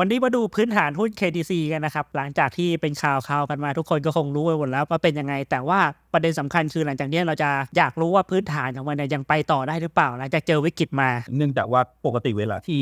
วันนี้มาดูพื้นฐานหุ้น KTC กันนะครับ หลังจากที่เป็นข่าวข่าวกันมาทุกคนก็คงรู้ไปหมดแล้วว่าเป็นยังไง แต่ว่าประเด็นสำคัญคือหลังจากนี้เราจะอยากรู้ว่าพื้นฐานของมันเนี่ยยังไปต่อได้หรือเปล่าหลังจากเจอวิกฤตมา เนื่องจากว่าปกติเวลาที่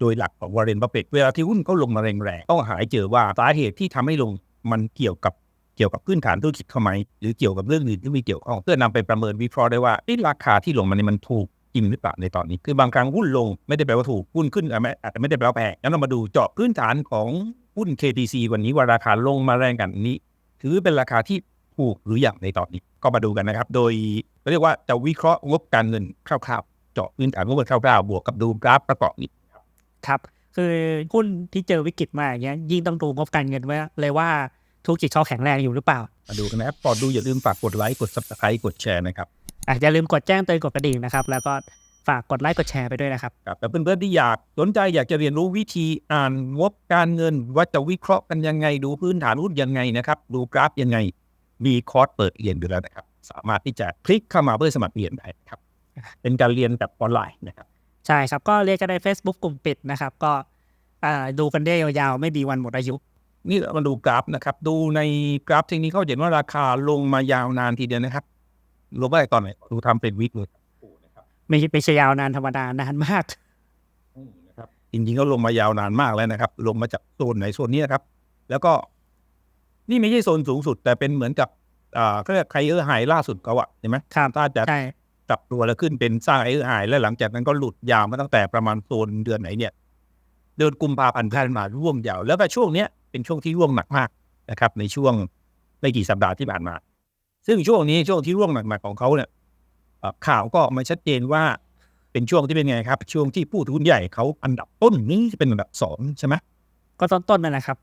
โดยหลักของวอร์เรนบัฟเฟตเวลาที่หุ้นเขาลงมาแรงๆต้องหาให้เจอว่าสาเหตุที่ทำให้ลงมันเกี่ยวกับเกี่ยวกับพื้นฐานธุรกิจเขาไหมหรือเกี่ยวกับเรื่องอื่นที่มีเกี่ยวข้องเพื่อนำไปประเมินวิเคราะห์ได้ว่าเอ๊ะราคาที่ลงมาเนี่ยมันถูก จริงหรือเปล่าในตอนนี้ คือบางครั้งหุ้นลงไม่ได้แปลว่าถูกหุ้นขึ้นอาจไม่อาจจะไม่ได้แปลว่าแพงงั้นเรามาดูเจาะพื้นฐานของหุ้น KTC วันนี้ว่าราคาลงมาแรงกันนี้ ถือเป็นราคาที่ถูกหรืออย่างในตอนนี้ก็มาดูกันนะครับ โดยเรียกว่าจะวิเคราะห์งบการเงินคร่าวๆ เจาะพื้นฐานงบการเงินคร่าวๆบวกกับดูกราฟประกอบนี้ครับ คือหุ้นที่เจอวิกฤตมาอย่างเงี้ยยิ่งต้องดูงบการเงินไว้เลยว่าธุรกิจเขาแข็งแรงอยู่หรือเปล่า มาดูกันนะครับก่อนดูอย่าลืมฝากกดไลค์กด subscribe กดแชร์นะครับ อะอย่าลืมกดแจ้งเตือนกดกระดิ่งนะครับ แล้วก็ฝากกดไลค์กดแชร์ไปด้วยนะครับครับแต่เพื่อนๆที่อยากสนใจอยากจะเรียนรู้วิธีอ่านงบการเงินว่าจะวิเคราะห์กันยังไง ดูพื้นฐานหุ้นยังไงนะครับ ดูกราฟยังไง มีคอร์สเปิดเรียนอยู่แล้วนะครับ สามารถที่จะคลิกเข้ามาเพื่อสมัครเรียนได้นะครับ เป็นการเรียนแบบออนไลน์นะครับ ใช่ครับก็เรียกกันใน Facebook กลุ่มปิดนะครับ ก็อ่าดูกันได้ยาวๆไม่มีวันหมดอายุนี่เรามาดูกราฟนะครับ ดูในกราฟเทคนิคเขาเห็นว่าราคาลงมายาวนานทีเดียวนะครับ ลงไปตอนไหนดูทำเป็นวิกเลยนะครับไม่ใช่ไม่ใช่ยาวนานธรรมดานานมากอืมนะครับจริงๆก็ลงมายาวนานมากแล้วนะครับ ลงมาจากโซนไหนโซนนี้นะครับ แล้วก็ นี่ไม่ใช่โซนสูงสุด แต่เป็นเหมือนกับอ่าเขาเรียกไคเออร์ไฮล่าสุดเขาอะเห็นไหมครับถ้าจะใช่กลับตัวแล้วขึ้นเป็นสร้างไคเออร์ไฮแล้วหลังจากนั้นก็หลุดยาวมาตั้งแต่ประมาณโซนเดือนไหนเนี่ย เดือนกุมภาพันธ์ผ่านมาร่วงยาว แล้วก็ช่วงเนี้ยเป็นช่วงที่ร่วงหนักมากนะครับ ในช่วงไม่กี่สัปดาห์ที่ผ่านมา ซึ่งช่วงนี้ช่วงที่ร่วงหนักๆของเขาเนี่ยเอ่อข่าวก็ออกมาชัดเจนว่าเป็นช่วงที่เป็นไงครับ ช่วงที่ผู้ถือหุ้นใหญ่เขาอันดับต้นนี้จะเป็นอันดับสองใช่ไหมก็ต้นๆนั่นแหละครับ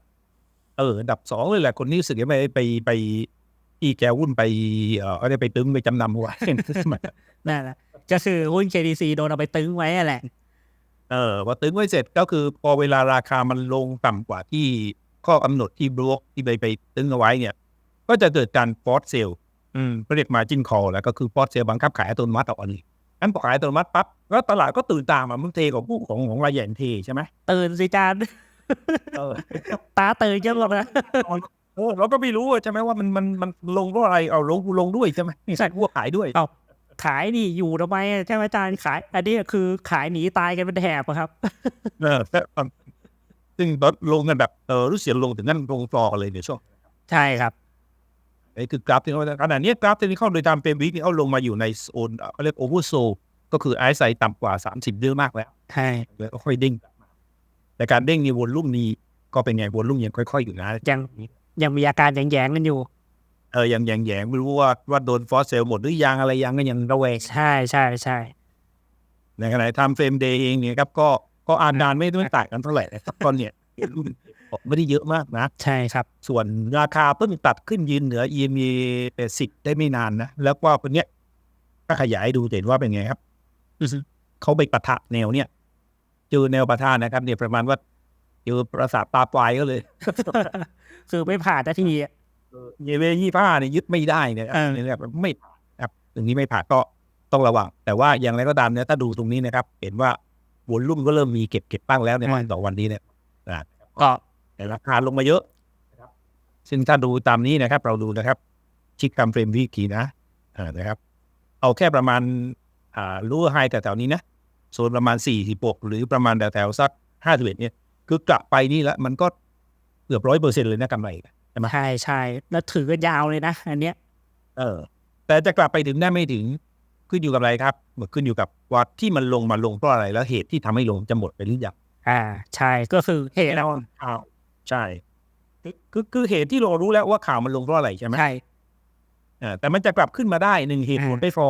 เอออันดับสองเลยแหละคนนี้รู้สึกจะไปไปไปที่แกหุ้นไปเออได้ไปตึงไปจำนำไว้นั่นแหละก็คือหุ้น KTC โดนเอาไปตึงไว้อะแหละเออพอตึงไว้เสร็จก็คือพอเวลาราคามันลงต่ำกว่าที่ข้อกำหนดที่บล็อกที่ไปไปตึงเอาไว้เนี่ย ก็จะเกิดการฟอสเซล อืมเรียกมาจินคอแล้วก็คือฟอสเซลบังคับขายอัตโนมัติต่ออันนี้งั้นพอขายอัตโนมัติปั๊บก็ตลาดก็ตื่นตามอะมันเทของผู้ของของรายใหญ่เทใช่ไหมตื่นสิจานเออตาตื่นกันหมดนะเออเราก็ไม่รู้อะใช่ไหมว่ามันมันมันลงเพราะอะไรเอาลงลงด้วยใช่ไหมใช่พวกขายด้วยเอาขายนี่อยู่ทำไมอะใช่ไหมอาจารย์ขาย อันนี้คือขายหนีตายกันเป็นแถบอะครับเออแต่ตอนซึ่งตอนลงกันแบบเออรู้เสียลงถึงนั่นลงฟลอร์เลยเดี๋ยวช่วงใช่ครับ ไอ้คือกราฟที่เขาขนาดนี้กราฟที่เขาโดยตามเป็นวิกนี่เขาลงมาอยู่ในโซนเอ่อเขาเรียกโอเวอร์โซก็คือไอซ์ไซต่ำกว่า 30เดือนมากแล้วใช่แล้วก็ค่อยเด้งกลับมาแต่การเด้งนี่วนลุ่มนี้ก็เป็นไงวนลุ่มยังค่อย ๆ อยู่นะยังยังมีอาการแยงๆกันอยู่เออยังยังแยงไม่รู้ว่าว่าโดนฟอสเซลหมดหรือยังอะไรยังก็ยังระแวงใช่ใช่ใช่ในขณะทำเฟรมเดย์เองเนี่ยครับก็ก็อ่านนานไม่ไม่ต่างกันเท่าไหร่นะครับตอนเนี่ย ไม่ได้เยอะมากนะ ใช่ครับ ส่วนราคาเพิ่งตัดขึ้นยืนเหนือ EMA 80ได้ไม่นานนะ แล้วก็คนเนี้ยก็ขยายดูจะเห็นว่าเป็นไงครับอือฮึเขาไปปะทะแนวเนี่ยเจอแนวปะทะนะครับเนี่ยประมาณว่าเจอประสาทตาปลายก็เลย คือไม่ผ่านนาทีอะเยเวยี่ห้าเนี่ยยึดไม่ได้เนี่ยเออเนี่ยแบบไม่ผ่านครับตรงนี้ไม่ผ่านก็ต้องระวัง แต่ว่าอย่างไรก็ตามเนี่ยถ้าดูตรงนี้นะครับ เห็นว่าวอลลุ่มก็เริ่มมีเก็บเก็บบ้างแล้วในวันต่อวันนี้เนี่ยนะก็ แต่ราคาลงมาเยอะนะครับซึ่งถ้าดูตามนี้นะครับ เราดูนะครับ ชิคคำเฟรมวิกีนะอ่านะครับ เอาแค่ประมาณอ่ารู้ไฮแต่แถวๆนี้นะโซนประมาณสี่สิบกหรือประมาณแถวๆสักห้าสิบเอ็ดเนี่ยคือกลับไปนี่แล้วมันก็เกือบร้อยเปอร์เซ็นต์เลยนะกำไรใช่ไหมใช่ใช่แล้วถือกันยาวเลยนะอันเนี้ย เออ แต่จะกลับไปถึงได้ไม่ถึงขึ้นอยู่กับอะไรครับขึ้นอยู่กับว่าที่มันลงมาลงเพราะอะไรแล้วเหตุที่ทำให้ลงจะหมดไปหรือยังอ่า ใช่ก็คือเหตุแน่นอนข่าว ใช่คือคือคือเหตุที่เรารู้แล้วว่าข่าวมันลงเพราะอะไรใช่ไหมใช่อ่าแต่มันจะกลับขึ้นมาได้หนึ่งเหตุผลอ่าไม่พอ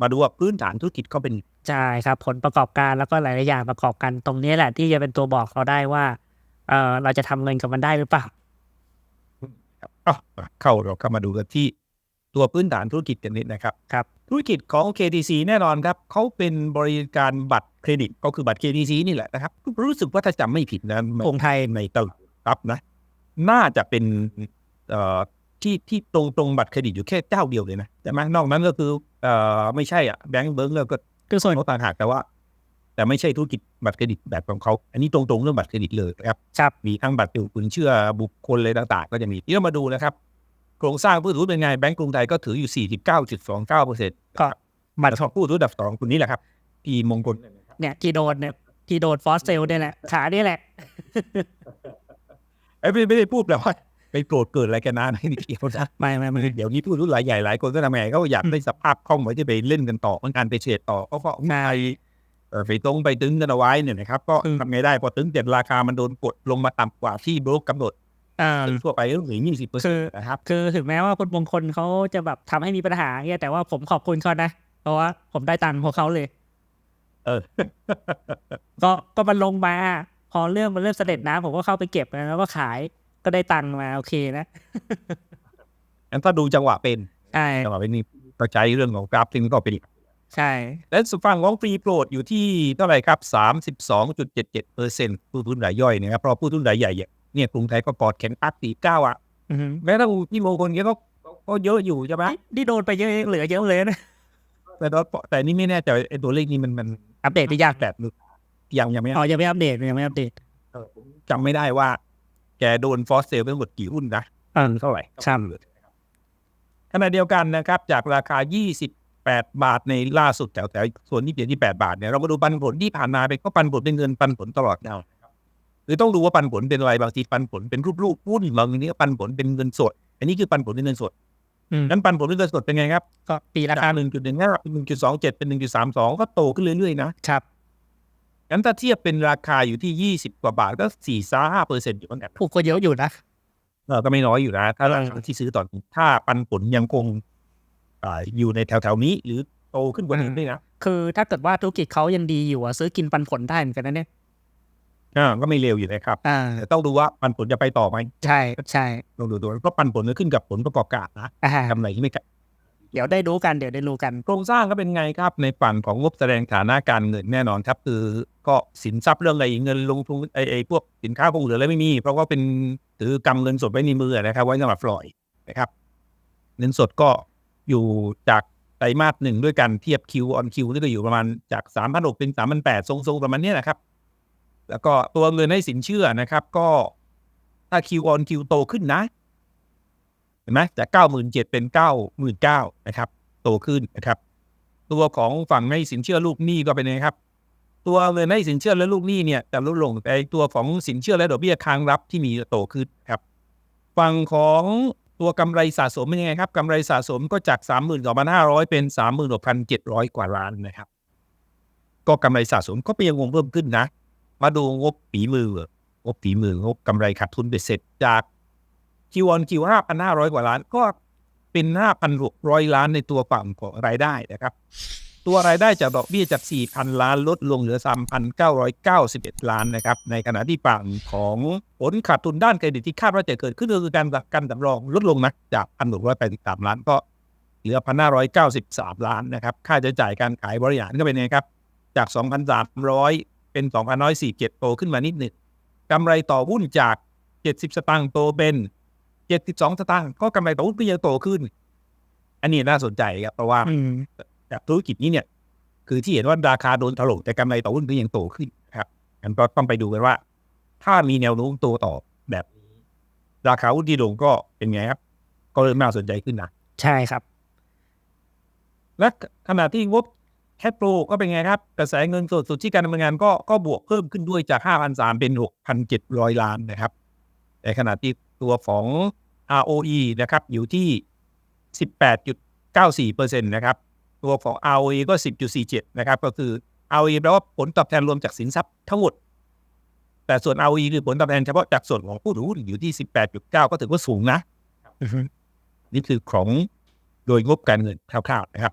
มาดูว่าพื้นฐานธุรกิจเขาเป็น ใช่ครับ ผลประกอบการแล้วก็หลาย ๆ อย่างประกอบกันตรงนี้แหละ ที่จะเป็นตัวบอกเราได้ว่าเออเราจะทำเงินกับมันได้หรือเปล่าอะเข้าเราเข้ามาดูกันที่ตัวพื้นฐานธุรกิจกันนิดนะครับครับธุรกิจของ KTC แน่นอนครับเขาเป็นบริการบัตรเครดิต ก็คือบัตร KTC นี่แหละนะครับ รู้สึกว่าถ้าจำไม่ผิดนะกรุงไทยในตลาด รับนะ น่าจะเป็นเอ่อที่ที่ตรงตรงบัตรเครดิตอยู่แค่เจ้าเดียวเลยนะแต่ไหมนอกนั้นก็คือเอ่อไม่ใช่อะแบงก์เบิร์กก็คือส่วนเขาต่างหากแต่ว่า แต่ไม่ใช่ธุรกิจบัตรเครดิตแบบของเขา อันนี้ตรงๆเรื่องบัตรเครดิตเลยนะครับครับมีทั้งบัตรติวคุณเชื่อบุคคลเลยต่างๆ ก็จะมีที่เรามาดูนะครับโครงสร้างผู้ถือหุ้นเป็นไงแบงก์กรุงไทยก็ถืออยู่ 49.29เปอร์เซ็นต์ก็บัตรแล้วก็ผู้ถืออันดับสองคนนี้แหละครับพี่มงคลเนี่ยที่โดนเนี่ยที่โดนฟอสเซลเนี่ยแหละขาเนี่ยแหละ ไอ้ยไม่ไม่ได้พูดแบบว่าไปโกรธเกิดอะไรกันนะไม่ด้เกี่ยวนะไม่ไม่ไม่เดี๋ยวนี้ผู้รู้หลายใหญ่หลายคนก็ทำไงเขาอยากได้สภาพคล่องไว้ที่ไปเล่นกันต่อต้องการไปเทรดต่อก็ใช่เออไปตรงไปตึงกันเอาไว้เนี่ยนะครับก็ทำไงได้พอตึงเสร็จราคามันโดนกดลงมาต่ำกว่าที่โบรกกำหนดทั่วไปก็ถึงยี่สิบเปอร์เซ็นต์นะครับคือถึงแม้ว่าคุณมงคลเขาจะแบบทำให้มีปัญหาเนี่ยแต่ว่าผมขอบคุณเขานะ เพราะว่าผมได้ตังค์ของเขาเลย เออ ก็ก็มันลงมา พอเรื่องมันเริ่มเสด็จน้ำผมก็เข้าไปเก็บแล้วก็ขายก็ได้ตังค์มาโอเคนะงั้นถ้าดูจังหวะเป็นใช่จังหวะเป็นนี่ก็ใช้เรื่องของกราฟซึ่งก็เป็นใช่ และสุฟังของฟรีโปรดอยู่ที่เท่าไหร่ครับสามสิบสองจุดเจ็ดเจ็ดเปอร์เซ็นต์ผู้ทุนรายย่อยนะครับเพราะผู้ทุนรายใหญ่เนี่ยเนี่ยกรุงไทยก็กอดแข็งปักสี่เก้าอะอือฮึแม้ถ้าพี่มงคลเนี่ยก็ก็เยอะอยู่ใช่ไหมนี่โดนไปเยอะเหลือเยอะเลยนะแต่ตอนแต่นี่ไม่แน่ใจไอ้ตัวเลขนี้มันมันอัปเดตได้ยากแบบนึง ยังยังไม่อ๋อยังไม่อัปเดตยังไม่อัปเดตเออผมจำไม่ได้ว่า แกโดนฟอสเซลไปทั้งหมดกี่หุ้นนะอ่าเท่าไหร่ใช่ขณะเดียวกันนะครับ จากราคา 28 บาทในล่าสุดแถวแถวส่วนที่เปลี่ยนที่8บาทเนี่ยเรามาดูปันผลที่ผ่านมาเป็นก็ปันผลเป็นเงินปันผลตลอดแนวนะครับหรือต้องดูว่าปันผลเป็นอะไรบางทีปันผลเป็นรูปรูปหุ้นบางทีก็ปันผลเป็นเงินสด อันนี้คือปันผลเป็นเงินสดอืมนั้นปันผลเป็นเงินสดเป็นไงครับ ก็ปีราจาคากหนึ่งจุดหนึ่งห้าเป็นหนึ่งจุดสองเจ็ดเป็นหนึ่งจุดสามสองก็โตขึ้นเรื่อยๆนะครับ งั้นถ้าเทียบเป็นราคาอยู่ที่ยี่สิบกว่าบาทก็สี่ซ่าห้าเปอร์เซ็นต์อยู่เหมือนกันถูกกว่าเยอะอยู่นะเออก็ไม่น้อยอยู่นะ ถ้าเออราคาที่ซื้อตอนนี้ถ้าปันผลยังคงอ่าอยู่ในแถวๆนี้หรือโตขึ้นกว่านี้ด้วยนะ คือถ้าเกิดว่าธุรกิจเขายังดีอยู่อะซื้อกินปันผลได้เหมือนกันนะเนี่ยอ่าก็ไม่เร็วอยู่นะครับอ่าแต่ต้องดูว่าปันผลจะไปต่อไหมใช่ใช่ต้องดูตัวเพราะปันผลจะขึ้นกับผลประกอบการนะอ่าทำไหนที่ไม่กัน เดี๋ยวได้รู้กันเดี๋ยวได้รู้กัน โครงสร้างก็เป็นไงครับในฝั่งของงบแสดงฐานะการเงินแน่นอนครับ คือก็สินทรัพย์เรื่องอะไรเงินลงทุนไอ้ไอ้พวกสินค้าคงเหลืออะไรไม่มี เพราะว่าเป็นถือกำเงินสดไว้ในมือนะครับ ไว้สำหรับปล่อยนะครับ เงินสดก็อยู่จากไตรมาสหนึ่งด้วยกันเทียบคิวออนคิวนี่ก็อยู่ประมาณจากสามพันหกเป็นสามพันแปดทรงๆประมาณนี้นะครับ แล้วก็ตัวเงินให้สินเชื่อนะครับ ก็ถ้าคิวออนคิวโตขึ้นนะ เห็นไหมจากเก้าหมื่นเจ็ดเป็นเก้าหมื่นเก้านะครับ โตขึ้นนะครับ ตัวของฝั่งให้สินเชื่อลูกหนี้ก็เป็นไงครับ ตัวเงินให้สินเชื่อและลูกหนี้เนี่ยจะลดลงแต่ตัวของสินเชื่อและดอกเบี้ยค้างรับที่มีโตขึ้นครับ ฝั่งของตัวกำไรสะสมเป็นยังไงครับกำไรสะสมก็จาก 3 2 5 0 0 เป็น 36,700 กว่าล้านนะครับ ก็กำไรสะสมก็เป็นยังคงเพิ่มขึ้นนะ มาดูงบฝีมืองบฝีมืองบกำไรขาดทุนเบ็ดเสร็จจาก คิวออนคิว5,500กว่าล้านก็เป็น5,600ล้านในตัวฝั่งของรายได้นะครับ ตัวรายได้จากดอกเบี้ยจาก4,000ล้านลดลงเหลือ3,991ล้านนะครับ ในขณะที่ฝั่งของผลขาดทุนด้านเครดิตที่คาดว่าจะเกิดขึ้นก็คือการกันสำรองลดลงนะจาก1,683ล้านก็เหลือ1,593ล้านนะครับ ค่าใช้จ่ายการขายบริหารก็เป็นไงครับ จาก2,300เป็น2,147โตขึ้นมานิดหนึ่งกำไรต่อหุ้นจาก70สตางค์โตเป็น 72สตางค์ก็กำไรต่อหุ้นก็ยังโตขึ้น อันนี้น่าสนใจครับเพราะว่าอืมจากธุรกิจนี้เนี่ย คือที่เห็นว่าราคาโดนถล่มแต่กำไรต่อหุ้นก็ยังโตขึ้นนะครับงั้นก็ต้องไปดูกันว่า ถ้ามีแนวโน้มโตต่อแบบนี้ราคาหุ้นที่ลงก็เป็นไงครับ ก็เริ่มน่าสนใจขึ้นนะใช่ครับ และขณะที่งบแคปโปรก็เป็นไงครับ กระแสเงินสดสุทธิการดำเนินงานก็ก็บวกเพิ่มขึ้นด้วยจาก 5,300 เป็น 6,700 ล้านนะครับ แต่ขณะที่ ตัวของ ROE นะครับอยู่ที่ 18.94%นะครับตัวของ ROE ก็ 10.47นะครับก็คือ ROE แปลว่าผลตอบแทนรวมจากสินทรัพย์ทั้งหมด แต่ส่วน ROE คือผลตอบแทนเฉพาะจากส่วนของผู้ถือหุ้นอยู่ที่ 18.9 ก็ถือว่าสูงนะ นี่คือของโดยงบการเงินคร่าวๆนะครับ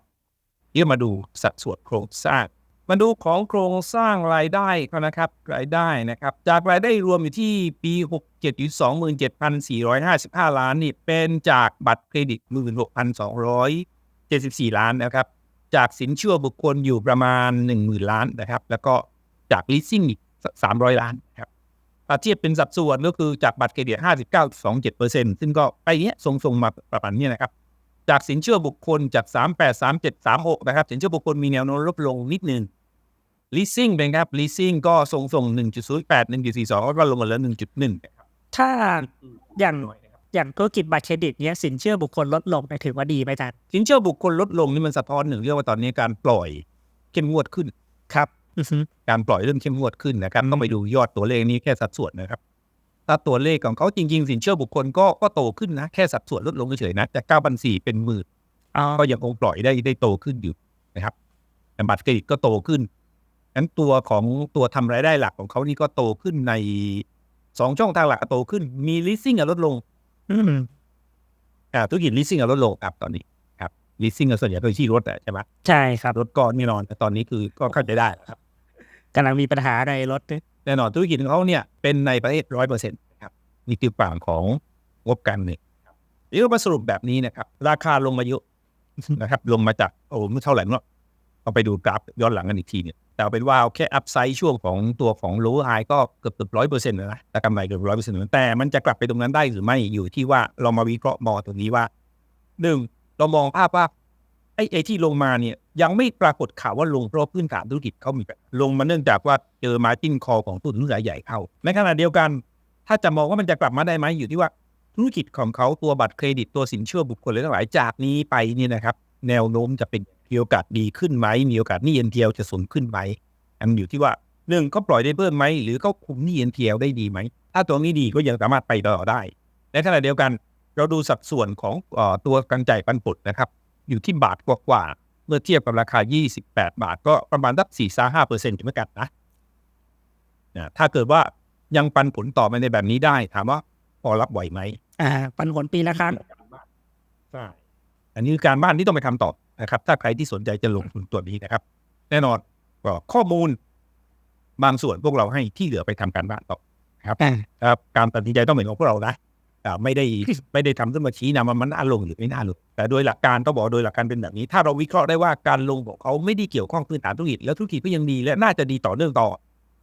เดี๋ยวมาดูสัดส่วนโครงสร้าง มาดูของโครงสร้างรายได้ก็นะครับรายได้นะครับ จากรายได้รวมอยู่ที่ปี 67อยู่27,455 ล้านนี่เป็นจากบัตรเครดิต 16,274 ล้านนะครับ จากสินเชื่อบุคคลอยู่ประมาณ 10,000 ล้านนะครับ แล้วก็จาก leasing อีก 300 ล้านครับถ้าเทียบเป็นสัดส่วนก็คือจากบัตรเครดิต 59.27%ซึ่งก็ไปเนี้ยทรงๆมาประมาณเนี้ยนะครับจากสินเชื่อบุคคลจาก 38 37 36 นะครับ สินเชื่อบุคคลมีแนวโน้มลดลงนิดนึง leasing เป็นครับ leasing ก็ทรงส่ง1.08 1.42แล้วก็ลงมาเหลือ1.1นะครับถ้าอย่างอย่างธุรกิจบัตรเครดิตเนี้ยสินเชื่อบุคคลลดลงเนี่ยถือว่าดีไหมอาจารย์สินเชื่อบุคคลลดลงนี่มันสะท้อนหนึ่งเรื่องว่าตอนนี้การปล่อยเข้มงวดขึ้นครับอือฮึการปล่อยเริ่มเข้มงวดขึ้นนะครับต้องไปดูยอดตัวเลขนี้แค่สัดส่วนนะครับ ถ้าตัวเลขของเขาจริง ๆ สินเชื่อบุคคลก็ก็โตขึ้นนะ แค่สัดส่วนลดลงเฉยๆนะจาก9,400เป็นหมื่นอ๋อก็ยังคงปล่อยได้ได้โตขึ้นอยู่นะครับแต่บัตรเครดิตก็โตขึ้น งั้นตัวของตัวทำรายได้หลักของเขานี่ก็โตขึ้นในสองช่องทางหลักก็โตขึ้น มี leasing อะลดลงอืมอ่าธุรกิจ leasing อะลดลงครับตอนนี้ครับ leasing อะส่วนใหญ่เป็นที่รถอะใช่ไหมใช่ครับรถก็แน่นอนแต่ตอนนี้คือก็เข้าใจได้ครับกำลังมีปัญหาในรถด้วยแน่นอนธุรกิจของเขาเนี่ยเป็นในประเทศร้อยเปอร์เซ็นต์นะครับนี่คือฝั่งของงบการเงินครับเดี๋ยวมาสรุปแบบนี้นะครับ ราคาลงมาเยอะนะครับ ลงมาจากโอ้ไม่เท่าไหร่เนาะต้องไปดูกราฟย้อนหลังกันอีกทีเนี่ย แต่เอาเป็นว่าแค่อัพไซด์ช่วงของตัวของโลไฮก็เกือบเกือบร้อยเปอร์เซ็นต์นะแต่กำไรเกือบร้อยเปอร์เซ็นต์แต่มันจะกลับไปตรงนั้นได้หรือไม่อยู่ที่ว่าเรามาวิเคราะห์มองตรงนี้ว่าหนึ่งเรามองภาพว่าไอ้ไอที่ลงมาเนี่ยยังไม่ปรากฏข่าวว่าลงเพราะพื้นฐานธุรกิจเขามีลงมาเนื่องจากว่าเจอมาจิ้นคอของผู้ถือหุ้นรายใหญ่เข้าในขณะเดียวกัน ถ้าจะมองว่ามันจะกลับมาได้ไหมอยู่ที่ว่าธุรกิจของเขาตัวบัตรเครดิตตัวสินเชื่อบุคคลอะไรทั้งหลายจากนี้ไปเนี่ยนะครับ แนวโน้มจะเป็น มีโอกาสดีขึ้นไหม มีโอกาสหนี้ NPL จะสูงขึ้นไหมอันอยู่ที่ว่าหนึ่งเขาปล่อยได้เพิ่มไหม หรือเขาคุมหนี้ NPL ได้ดีไหม ถ้าตัวนี้ดีก็ยังสามารถไปต่อได้ ในขณะเดียวกันเราดูสัดส่วนของเออตัวการจ่ายปันผลนะครับ อยู่ที่บาทกว่าๆเมื่อเทียบกับราคา 28 บาท ก็ประมาณสัก4 5เปอร์เซ็นต์เหมือนกันนะนะถ้าเกิดว่ายังปันผลต่อไปในแบบนี้ได้ ถามว่าพอรับไหวไหมอ่า ปันผลปีละครั้งใช่อันนี้คือการบ้านที่ต้องไปทำต่อ นะครับ ถ้าใครที่สนใจจะลงทุนตัวนี้นะครับ แน่นอนก็ข้อมูลบางส่วนพวกเราให้ที่เหลือไปทำการบ้านต่อนะครับอ่าครับการตัดสินใจต้องเป็นของพวกเรานะอ่าไม่ได้ไม่ได้ทำขึ้นมาชี้นำว่ามันน่าลงหรือไม่น่าลงแต่โดยหลักการต้องบอกโดยหลักการเป็นแบบนี้ ถ้าเราวิเคราะห์ได้ว่าการลงของเขาไม่ได้เกี่ยวข้องพื้นฐานธุรกิจแล้วธุรกิจก็ยังดีและน่าจะดีต่อเนื่องต่อ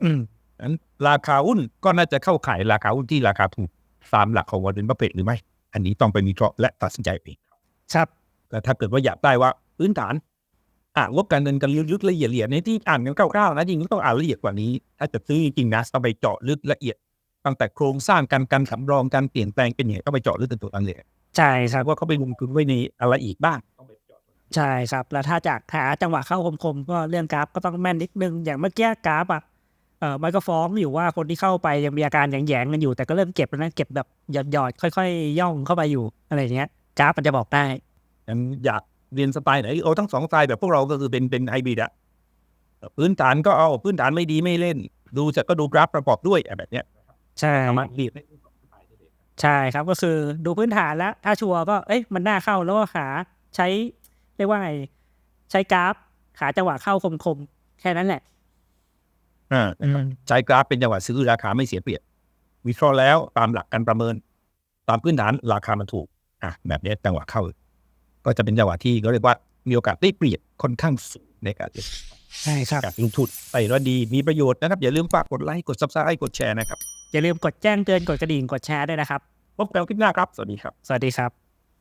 อืมนั้นราคาหุ้นก็น่าจะเข้าขายราคาหุ้นที่ราคาถูกตามหลักของวอร์เรนบัฟเฟตหรือไม่ อันนี้ต้องไปวิเคราะห์และตัดสินใจเองครับแต่ถ้าเกิดว่าอยากได้ว่า พื้นฐานอ่านงบการเงินกันลึกๆละเอียดๆในที่อ่านกันคร่าวๆนะจริงๆต้องอ่านละเอียดกว่านี้ ถ้าจะซื้อจริงๆนะต้องไปเจาะลึกละเอียดตั้งแต่โครงสร้างการการสำรองการเปลี่ยนแปลงเป็นยังไงต้องไปเจาะลึกกันตัวนั้นเลยใช่ครับว่าเขาไปลงทุนไว้ในอะไรอีกบ้างต้องไปเจาะใช่ครับ แล้วถ้าจากหาจังหวะเข้าคมๆก็เรื่องกราฟก็ต้องแม่นนิดนึงอย่างเมื่อกี้กราฟอะเออมันก็ฟ้องอยู่ว่าคนที่เข้าไปยังมีอาการแยงๆกันอยู่แต่ก็เริ่มเก็บแล้วนะเก็บแบบหยอดๆค่อย ๆ ย่องเข้าไปอยู่อะไรอย่างเงี้ยกราฟมันจะบอกได้งั้นอยาก เรียนสไตล์ไหนเอาทั้งสองสไตล์แบบพวกเราก็คือเป็นเป็นไฮบริดอะพื้นฐานก็เอาพื้นฐานไม่ดีไม่เล่น ดูจะก็ดูกราฟประกอบด้วยแบบเนี้ยใช่สามารถเรียนได้ทั้งสองสไตล์ได้เลยใช่ครับก็คือดูพื้นฐานแล้ว ถ้าชัวร์ก็เอ้ยมันน่าเข้าแล้วก็หาใช้เรียกว่าไงใช้กราฟหาจังหวะเข้าคมๆ แค่นั้นแหละอ่าใช้กราฟเป็นจังหวะซื้อราคาไม่เสียเปรียบวิเคราะห์แล้วตามหลักการประเมิน ตามพื้นฐานราคามันถูกอะแบบนี้จังหวะเข้า ก็จะเป็นจังหวะที่เขาเรียกว่ามีโอกาสได้เปรียบค่อนข้างสูงในการเล่นใช่ครับการลงทุนไปแล้วดีมีประโยชน์นะครับ อย่าลืมฝากกดไลค์กดซับสไครต์กดแชร์นะครับ อย่าลืมกดแจ้งเตือนกดกระดิ่งกดแชร์ด้วยนะครับพบกันคลิปหน้าครับ สวัสดีครับ สวัสดีครับ